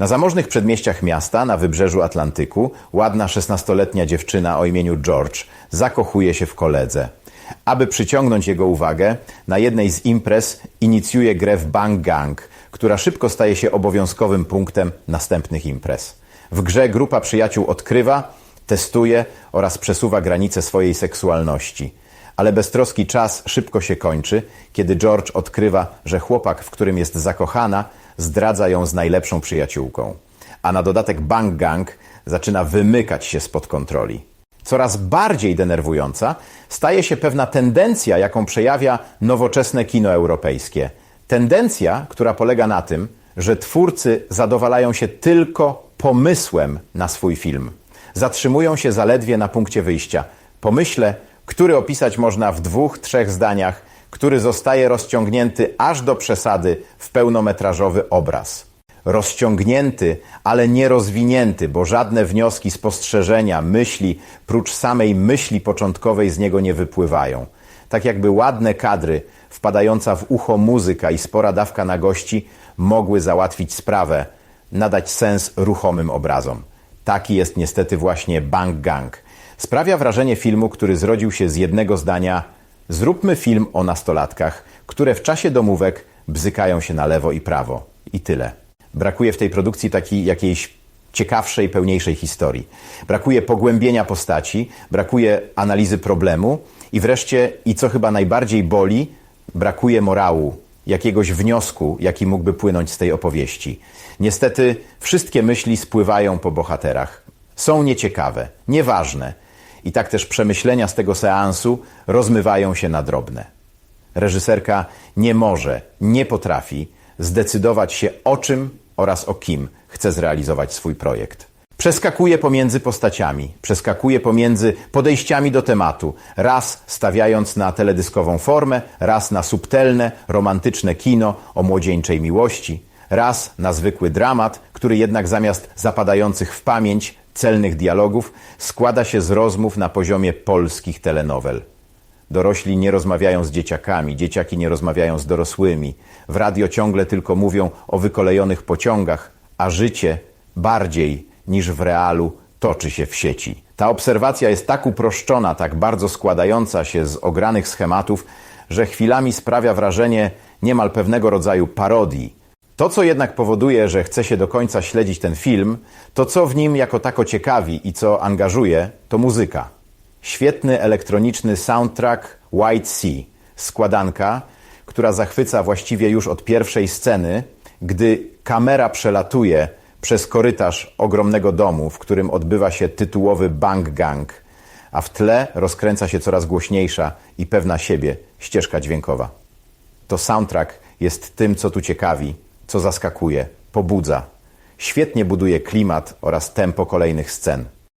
Na zamożnych przedmieściach miasta, na wybrzeżu Atlantyku, ładna 16-letnia dziewczyna o imieniu George zakochuje się w koledze. Aby przyciągnąć jego uwagę, na jednej z imprez inicjuje grę w Bang Gang, która szybko staje się obowiązkowym punktem następnych imprez. W grze grupa przyjaciół odkrywa, testuje oraz przesuwa granice swojej seksualności. Ale beztroski czas szybko się kończy, kiedy George odkrywa, że chłopak, w którym jest zakochana, zdradza ją z najlepszą przyjaciółką. A na dodatek Bang Gang zaczyna wymykać się spod kontroli. Coraz bardziej denerwująca staje się pewna tendencja, jaką przejawia nowoczesne kino europejskie. Tendencja, która polega na tym, że twórcy zadowalają się tylko pomysłem na swój film. Zatrzymują się zaledwie na punkcie wyjścia. Pomyśle, który opisać można w dwóch, trzech zdaniach, który zostaje rozciągnięty aż do przesady w pełnometrażowy obraz. Rozciągnięty, ale nie rozwinięty, bo żadne wnioski, spostrzeżenia, myśli, prócz samej myśli początkowej z niego nie wypływają. Tak jakby ładne kadry, wpadająca w ucho muzyka i spora dawka na gości mogły załatwić sprawę, nadać sens ruchomym obrazom. Taki jest niestety właśnie Bang Gang. Sprawia wrażenie filmu, który zrodził się z jednego zdania: Zróbmy film o nastolatkach, które w czasie domówek bzykają się na lewo i prawo. I tyle. Brakuje w tej produkcji takiej jakiejś ciekawszej, pełniejszej historii. Brakuje pogłębienia postaci, brakuje analizy problemu i wreszcie, i co chyba najbardziej boli, brakuje morału, jakiegoś wniosku, jaki mógłby płynąć z tej opowieści. Niestety, wszystkie myśli spływają po bohaterach. Są nieciekawe, nieważne. I tak też przemyślenia z tego seansu rozmywają się na drobne. Reżyserka nie może, nie potrafi zdecydować się o czym oraz o kim chce zrealizować swój projekt. Przeskakuje pomiędzy postaciami, przeskakuje pomiędzy podejściami do tematu, raz stawiając na teledyskową formę, raz na subtelne, romantyczne kino o młodzieńczej miłości, raz na zwykły dramat, który jednak zamiast zapadających w pamięć celnych dialogów składa się z rozmów na poziomie polskich telenowel. Dorośli nie rozmawiają z dzieciakami, dzieciaki nie rozmawiają z dorosłymi. W radio ciągle tylko mówią o wykolejonych pociągach, a życie bardziej niż w realu toczy się w sieci. Ta obserwacja jest tak uproszczona, tak bardzo składająca się z ogranych schematów, że chwilami sprawia wrażenie niemal pewnego rodzaju parodii. To, co jednak powoduje, że chce się do końca śledzić ten film, to co w nim jako tako ciekawi i co angażuje, to muzyka. Świetny elektroniczny soundtrack White Sea, składanka, która zachwyca właściwie już od pierwszej sceny, gdy kamera przelatuje przez korytarz ogromnego domu, w którym odbywa się tytułowy Bang Gang, a w tle rozkręca się coraz głośniejsza i pewna siebie ścieżka dźwiękowa. To soundtrack jest tym, co tu ciekawi, co zaskakuje, pobudza. Świetnie buduje klimat oraz tempo kolejnych scen.